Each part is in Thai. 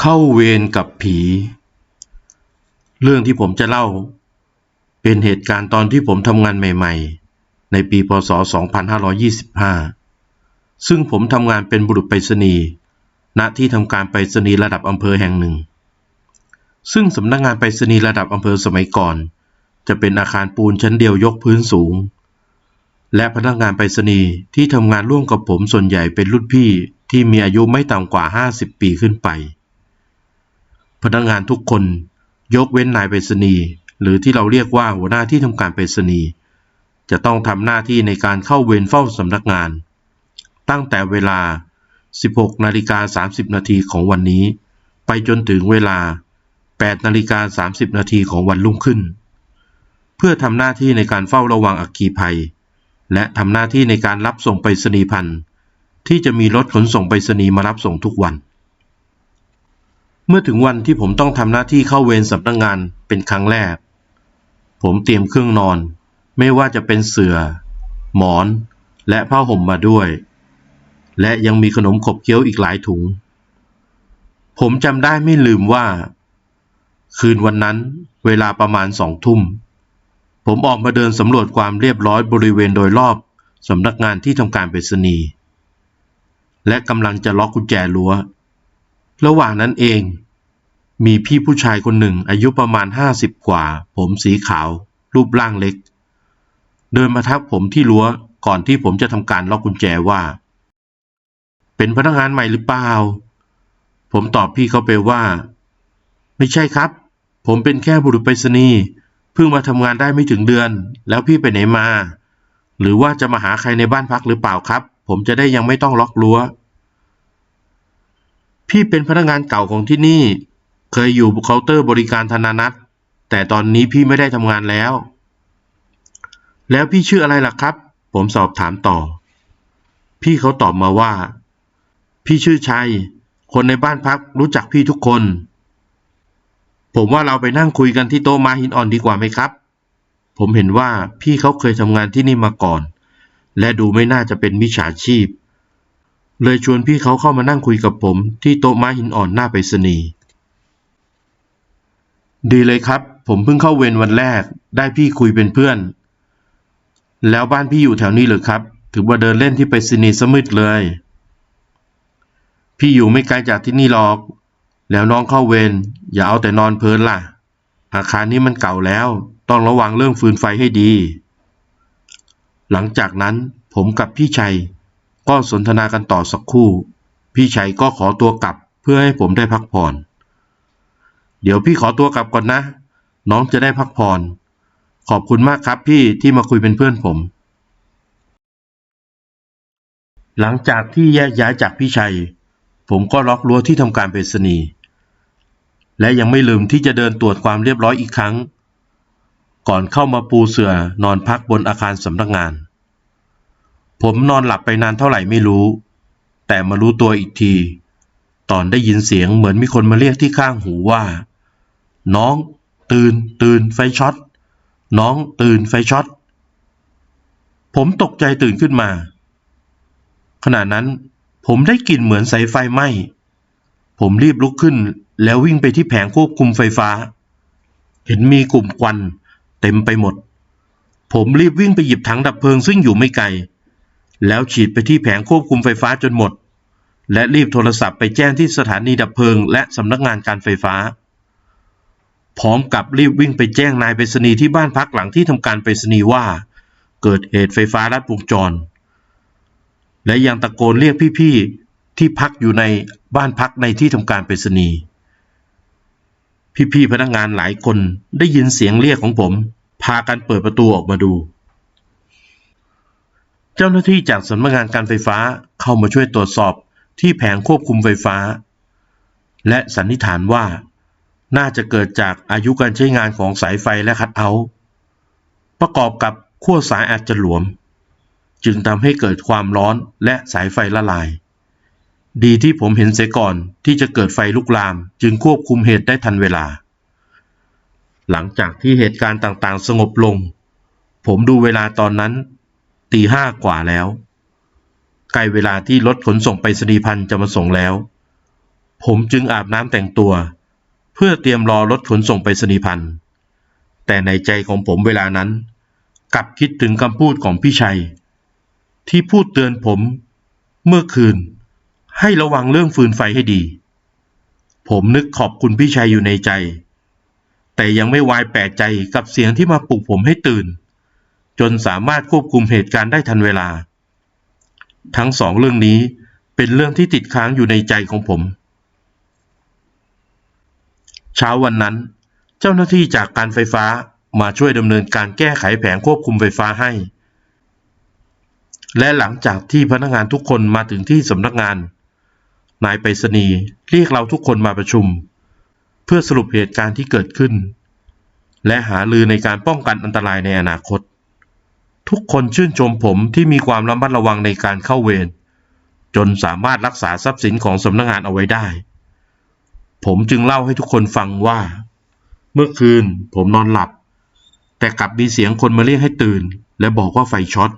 เข้าเวรกับผี เรื่องที่ผมจะเล่า เป็นเหตุการณ์ตอนที่ผมทำงานใหม่ ๆ ในปีพศ 2525 ซึ่งผมทำงานเป็นบุรุษไปรษณีย์ณที่ทำการไปรษณีย์ระดับอำเภอแห่งหนึ่ง ซึ่งสำนักงานไปรษณีย์ระดับอำเภอสมัยก่อน จะเป็นอาคารปูนชั้นเดียวยกพื้นสูง และพนักงานไปรษณีย์ที่ทำงานร่วมกับผมส่วนใหญ่เป็นรุ่นพี่ที่มีอายุไม่ต่ำกว่า 50 ปีขึ้นไป พนักงานทุกคน ยกเว้นนายไปรษณีย์หรือที่เราเรียกว่าหัวหน้าที่ทำการไปรษณีย์จะต้องทำหน้าที่ในการเข้าเวรเฝ้าสำนักงาน ตั้งแต่เวลา 16นาฬิกา30นาทีของวันนี้ ไปจนถึงเวลา 8นาฬิกา30นาทีของวันรุ่งขึ้น เพื่อทำหน้าที่ในการเฝ้าระวังอัคคีภัย และทำหน้าที่ในการรับส่งไปรษณีย์พันธุ์ที่จะมีรถขนส่งไปรษณีย์มารับส่งทุกวัน เมื่อถึงวันที่ผมต้องทำหน้าที่เข้าเวรสำนักงานเป็นครั้งแรก ผมเตรียมเครื่องนอน ไม่ว่าจะเป็นเสื่อ หมอน และผ้าห่มมาด้วย และยังมีขนมขบเคี้ยวอีกหลายถุง ผมจำได้ไม่ลืมว่า คืนวันนั้นเวลาประมาณสองทุ่ม ผมออกมาเดินสำรวจความเรียบร้อยบริเวณโดยรอบสำนักงานที่ทำการไปรษณีย์และกำลังจะล็อกกุญแจรั้ว ระหว่างนั้นเอง มีพี่ผู้ชายคนหนึ่งอายุประมาณห้าสิบกว่า ผมสีขาว รูปร่างเล็ก เดินมาทักผมที่รั้วก่อนที่ผมจะทำการล็อกกุญแจว่า เป็นพนักงานใหม่หรือเปล่า ผมตอบพี่เขาไปว่า ไม่ใช่ครับ ผมเป็นแค่บุรุษไปรษณีย์เพิ่งมาทำงานได้ไม่ถึงเดือน แล้วพี่ไปไหนมา หรือว่าจะมาหาใครในบ้านพักหรือเปล่าครับ ผมจะได้ยังไม่ต้องล็อกรั้ว พี่เป็นพนักงานเก่าของที่นี่ เคยอยู่เคาน์เตอร์บริการธนานัตแต่ตอนนี้พี่ไม่ได้ทำงานแล้ว แล้วพี่ชื่ออะไรล่ะครับ ผมสอบถามต่อ พี่เขาตอบมาว่า พี่ชื่อชัย คนในบ้านพักรู้จักพี่ทุกคน ผมว่าเราไปนั่งคุยกันที่โต๊ะมาหินอ่อนดีกว่าไหมครับ ผมเห็นว่าพี่เขาเคยทำงานที่นี่มาก่อน และดูไม่น่าจะเป็นมิจฉาชีพ เลยชวนพี่เขาเข้ามานั่งคุยกับผม ที่โต๊ะม้าหินอ่อนหน้าไปรษณีย์ดีเลยครับ ผมเพิ่งเข้าเวรวันแรก ได้พี่คุยเป็นเพื่อน แล้วบ้านพี่อยู่แถวนี้เหรือครับ ถือว่าเดินเล่นที่ไปรษณีย์สมืดเลย พี่อยู่ไม่ไกลจากที่นี่หรอก แล้วน้องเข้าเวรอย่าเอาแต่นอนเพลินล่ะ อาคารนี้มันเก่าแล้ว ต้องระวังเรื่องฟืนไฟให้ดี หลังจากนั้นผมกับพี่ชัย ก็สนทนากันต่อสักครู่ พี่ชัยก็ขอตัวกลับเพื่อให้ผมได้พักผ่อน เดี๋ยวพี่ขอตัวกลับก่อนนะ น้องจะได้พักผ่อน ขอบคุณมากครับพี่ที่มาคุยเป็นเพื่อนผม หลังจากที่แยกย้ายจากพี่ชัย ผมก็ล็อกรั้วที่ทำการไปรษณีย์และยังไม่ลืมที่จะเดินตรวจความเรียบร้อยอีกครั้ง ก่อนเข้ามาปูเสื่อนอนพักบนอาคารสำนักงาน ผมนอนหลับไปนานเท่าไหร่ไม่รู้ แต่มารู้ตัวอีกที ตอนได้ยินเสียงเหมือนมีคนมาเรียกที่ข้างหูว่า น้อง ตื่น ตื่นไฟช็อต น้อง ตื่นไฟช็อต ผมตกใจตื่นขึ้นมา ขณะนั้นผมได้กลิ่นเหมือนสายไฟไหม้ผมรีบลุกขึ้นแล้ววิ่งไปที่แผงควบคุมไฟฟ้า เห็นมีกลุ่มควันเต็มไปหมด ผมรีบวิ่งไปหยิบถังดับเพลิงซึ่งอยู่ไม่ไกล แล้วฉีดไปที่แผงควบคุมไฟฟ้าจนหมด และรีบโทรศัพท์ไปแจ้งที่สถานีดับเพลิง และสำนักงานการไฟฟ้า พร้อมกับรีบวิ่งไปแจ้งนายไปรษณีย์ที่บ้านพักหลังที่ทำการไปรษณีย์ว่า เกิดเหตุไฟฟ้าลัดวงจร และยังตะโกนเรียกพี่ๆที่พักอยู่ในบ้านพักในที่ทำการไปรษณีย์พี่ๆพนักงานหลายคนได้ยินเสียงเรียกของผม พากันเปิดประตูออกมาดู เจ้าหน้าที่จากสำนักงานการไฟฟ้าเข้ามาช่วยตรวจสอบที่แผงควบคุมไฟฟ้า และสันนิษฐานว่า น่าจะเกิดจากอายุการใช้งานของสายไฟและคัทเอาท์ประกอบกับขั้วสายอาจจะหลวม จึงทำให้เกิดความร้อนและสายไฟละลาย ดีที่ผมเห็นเสียก่อนที่จะเกิดไฟลุกลาม จึงควบคุมเหตุได้ทันเวลา หลังจากที่เหตุการณ์ต่างๆ สงบลง ผมดูเวลาตอนนั้น ตีห้ากว่าแล้ว ใกล้เวลาที่รถขนส่งไปรษณีพันธ์จะมาส่งแล้ว ผมจึงอาบน้ำแต่งตัว เพื่อเตรียมรอรถขนส่งไปรษณีพันธ์แต่ในใจของผมเวลานั้น กลับคิดถึงคำพูดของพี่ชัย ที่พูดเตือนผม เมื่อคืน ให้ระวังเรื่องฟืนไฟให้ดี ผมนึกขอบคุณพี่ชัยอยู่ในใจ แต่ยังไม่วายแปลกใจกับเสียงที่มาปลุกผมให้ตื่น จนสามารถควบคุมเหตุการณ์ได้ทันเวลา ทั้งสองเรื่องนี้เป็นเรื่องที่ติดค้างอยู่ในใจของผม เช้าวันนั้น เจ้าหน้าที่จากการไฟฟ้ามาช่วยดำเนินการแก้ไขแผงควบคุมไฟฟ้าให้ และหลังจากที่พนักงานทุกคนมาถึงที่สำนักงาน นายไปรษณีย์เรียกเราทุกคนมาประชุม เพื่อสรุปเหตุการณ์ที่เกิดขึ้น และหาลือในการป้องกันอันตรายในอนาคต ทุกคนชื่นชมผมที่มีความระมัดระวังในการเข้าเวรจนสามารถรักษาทรัพย์สินของสำนักงานเอาไว้ได้ ผมจึงเล่าให้ทุกคนฟังว่า เมื่อคืนผมนอนหลับ แต่กลับมีเสียงคนมาเรียกให้ตื่น และบอกว่าไฟช็อต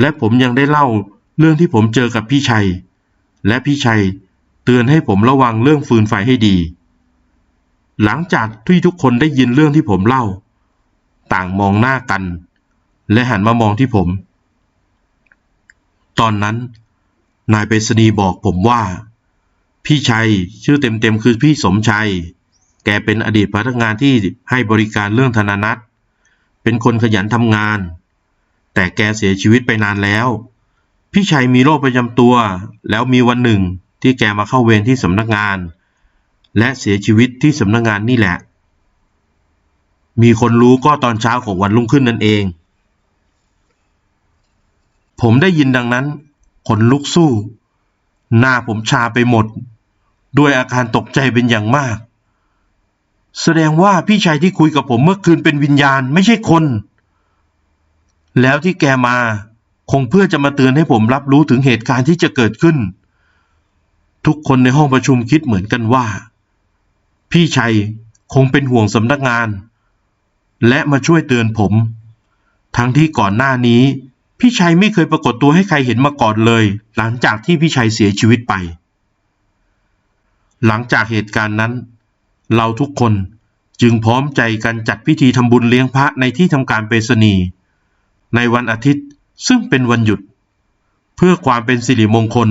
และผมยังได้เล่าเรื่องที่ผมเจอกับพี่ชัย และพี่ชัยเตือนให้ผมระวังเรื่องฟืนไฟให้ดี หลังจากที่ทุกคนได้ยินเรื่องที่ผมเล่า ต่างมองหน้ากัน และหันมามองที่ผม ตอนนั้น นายไปรษณีย์บอกผมว่า พี่ชัยชื่อเต็มๆคือพี่สมชัย แกเป็นอดีตพนักงานที่ให้บริการเรื่องธนานัตเป็นคนขยันทำงาน แต่แกเสียชีวิตไปนานแล้ว พี่ชัยมีโรคประจำตัว แล้วมีวันหนึ่งที่แกมาเข้าเวรที่สำนักงาน และเสียชีวิตที่สำนักงานนี่แหละ มีคนรู้ก็ตอนเช้าของวันรุ่งขึ้นนั่นเอง ผมได้ยินดังนั้นขนลุกสู้ หน้าผมชาไปหมด ด้วยอาการตกใจเป็นอย่างมาก แสดงว่าพี่ชายที่คุยกับผมเมื่อคืนเป็นวิญญาณไม่ใช่คน แล้วที่แกมาคงเพื่อจะมาเตือนให้ผมรับรู้ถึงเหตุการณ์ที่จะเกิดขึ้น ทุกคนในห้องประชุมคิดเหมือนกันว่า พี่ชัยคงเป็นห่วงสำนักงาน และมาช่วยเตือนผม ทั้งที่ก่อนหน้านี้ พี่ชัยไม่เคยปรากฏตัวให้ใครเห็นมาก่อนเลย หลังจากที่พี่ชัยเสียชีวิตไป หลังจากเหตุการณ์นั้น เราทุกคนจึงพร้อมใจกันจัดพิธีทำบุญเลี้ยงพระในที่ทำการไปรษณีย์ในวันอาทิตย์ซึ่งเป็นวันหยุด เพื่อความเป็นสิริมงคล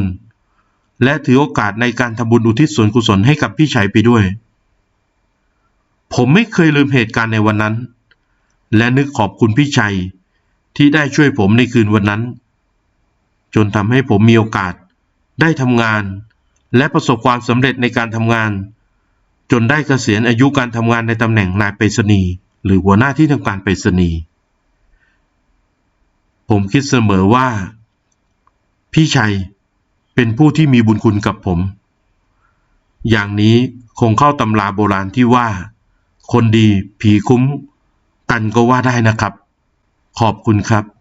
และถือโอกาสในการทำบุญอุทิศส่วนกุศลให้กับพี่ชัยไปด้วย ผมไม่เคยลืมเหตุการณ์ในวันนั้น และนึกขอบคุณพี่ชัย ที่ได้ช่วยผมในคืนวันนั้น จนทำให้ผมมีโอกาสได้ทำงาน และประสบความสำเร็จในการทำงาน จนได้เกษียณอายุการทำงานในตำแหน่งนายไปรษณีย์หรือหัวหน้าที่ทำการไปรษณีย์ผมคิดเสมอว่า พี่ชัยเป็นผู้ที่มีบุญคุณกับผม อย่างนี้คงเข้าตำราโบราณที่ว่า คนดีผีคุ้ม กันก็ว่าได้นะครับ ขอบคุณครับ